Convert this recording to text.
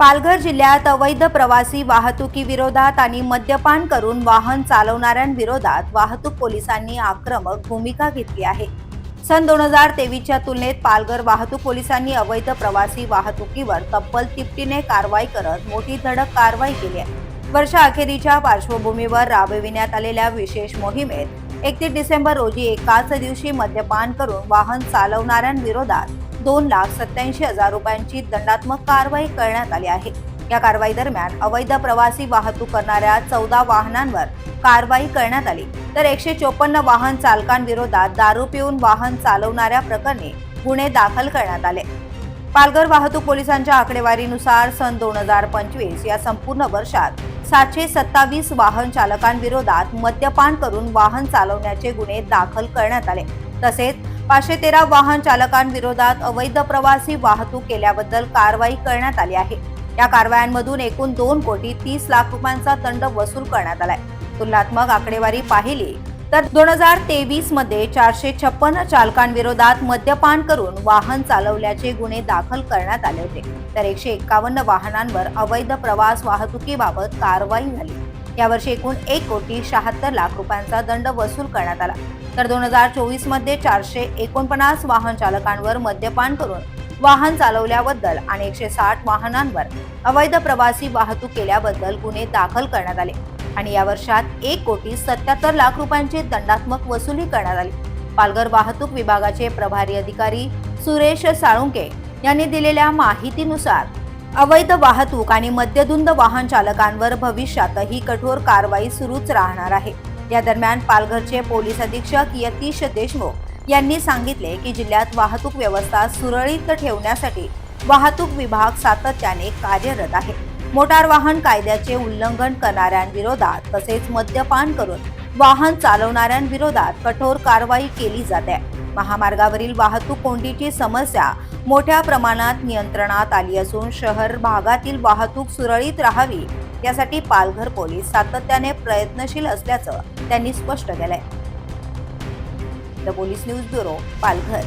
पालघर जिल्ह्यात अवैध प्रवासी वाहतुकीविरोधात आणि मद्यपान करून वाहन चालवणाऱ्यांविरोधात वाहतूक पोलिसांनी आक्रमक भूमिका घेतली आहे. सन दोन हजार तेवीसच्या तुलनेत पालघर वाहतूक पोलिसांनी अवैध प्रवासी वाहतुकीवर तब्बल तिपटीने कारवाई करत मोठी धडक कारवाई केली आहे. वर्षा अखेरीच्या पार्श्वभूमीवर राबविण्यात आलेल्या विशेष मोहिमेत एकतीस डिसेंबर रोजी एकाच दिवशी मद्यपान करून वाहन चालवणाऱ्यांविरोधात दोन लाख सत्याऐंशी हजार रुपयांची दंडात्मक कारवाई करण्यात आली आहे. या कारवाई दरम्यान अवैध प्रवासी वाहतूक करणाऱ्या चौदा वाहनांवर कारवाई करण्यात आली. तर एकशे चोपन्न वाहन चालकांविरोधात दारू पिऊन वाहन चालवणाऱ्या प्रकरणी गुन्हे दाखल करण्यात आले. पालघर वाहतूक पोलिसांच्या आकडेवारीनुसार सन दोन हजार पंचवीस या संपूर्ण वर्षात सातशे सत्तावीस वाहन चालकांविरोधात मद्यपान करून वाहन चालवण्याचे गुन्हे दाखल करण्यात आले. तसेच पाचशे तेरा वाहन चालकांविरोधात अवैध प्रवासी वाहतूक केल्याबद्दल कारवाई करण्यात आली आहे. या कारवायांमधून एकूण दोन कोटी तीस लाख रुपयांचा दंड वसूल करण्यात आलाय. तुलनात्मक आकडेवारी पाहिली तर दोन हजार तेवीसमध्ये चारशे छप्पन्न चालकांविरोधात मद्यपान करून वाहन चालवल्याचे गुन्हे दाखल करण्यात आले होते. तर एकशे एक्कावन्न वाहनांवर अवैध प्रवास वाहतुकीबाबत कारवाई झाली. यावर्षी एकूण एक कोटी शहात्तर लाख रुपयांचा दंड वसूल करण्यात आला. तर दोन हजार चोवीसमध्ये चारशे एकोणपन्नास वाहन चालकांवर मद्यपान करून वाहन चालवल्याबद्दल आणि एकशे साठ वाहनांवर अवैध प्रवासी वाहतूक केल्याबद्दल गुन्हे दाखल करण्यात आले. आणि या वर्षात एक कोटी सत्याहत्तर लाख रुपयांची दंडात्मक वसुली करण्यात आली. पालघर वाहतूक विभागाचे प्रभारी अधिकारी सुरेश साळुंके यांनी दिलेल्या माहितीनुसार अवैध वाहतूक आणि मद्यधुंद वाहन चालकांवर भविष्यातही कठोर कारवाई सुरूच राहणार आहे. या दरम्यान पालघरचे पोलीस अधीक्षक यतीश देशमुख यांनी सांगितले की जिल्ह्यात वाहतूक व्यवस्था सुरळीत ठेवण्यासाठी वाहतूक विभाग सातत्याने कार्यरत आहे. मोटार वाहन कायद्याचे उल्लंघन करणाऱ्यांविरोधात तसेच मद्यपान करून वाहन चालवणाऱ्यांविरोधात कठोर कारवाई केली जाते. महामार्गावरील वाहतूक कोंडीची समस्या मोठ्या प्रमाणात नियंत्रणात आली असून शहर भागातील वाहतूक सुरळीत राहावी यासाठी पालघर पोलीस सातत्याने प्रयत्नशील असल्याचं त्यांनी स्पष्ट केलंय. The police news bureau Palghar.